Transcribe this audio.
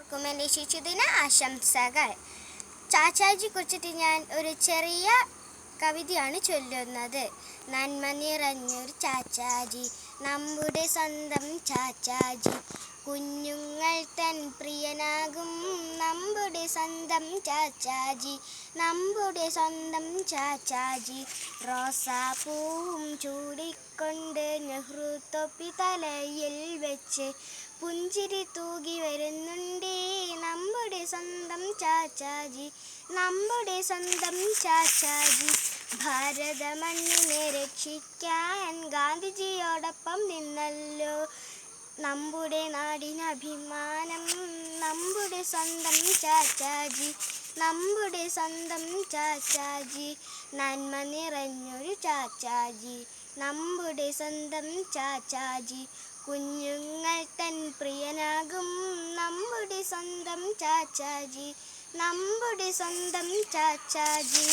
എല്ലാവർക്കും എന്റെ ശിശുദിന ആശംസകൾ. ചാച്ചാജി കുറിച്ചിട്ട് ഞാൻ ഒരു ചെറിയ കവിതയാണ് ചൊല്ലുന്നത്. നന്മ നിറഞ്ഞൊരു ചാച്ചാജി നമ്മുടെ സ്വന്തം ചാച്ചാജി. കുഞ്ഞുങ്ങൾ തൻ പ്രിയനാകും നമ്മുടെ സ്വന്തം ചാച്ചാജി. നമ്മുടെ സ്വന്തം ചാച്ചാജി. റോസാപ്പൂവും ചൂടിക്കൊണ്ട് നെഹ്റു തൊപ്പി തലയിൽ വെച്ച് പുഞ്ചിരി തൂകി വരുന്നുണ്ടേ. നമ്മുടെ സ്വന്തം ചാച്ചാജി നമ്മുടെ സ്വന്തം ചാച്ചാജി. ഭാരത മണ്ണിനെ രക്ഷിക്കാൻ ഗാന്ധിജിയോടൊപ്പം നിന്നല്ലോ. നമ്മുടെ നാടിന് അഭിമാനം നമ്മുടെ സ്വന്തം ചാച്ചാജി നമ്മുടെ സ്വന്തം ചാച്ചാജി. നന്മ നിറഞ്ഞൊരു ചാച്ചാജി നമ്മുടെ സ്വന്തം ചാച്ചാജി. കുഞ്ഞുങ്ങൾ തൻ നമ്മുടെ സ്വന്തം ചാച്ചാജി നമ്മുടെ സ്വന്തം ചാച്ചാജി.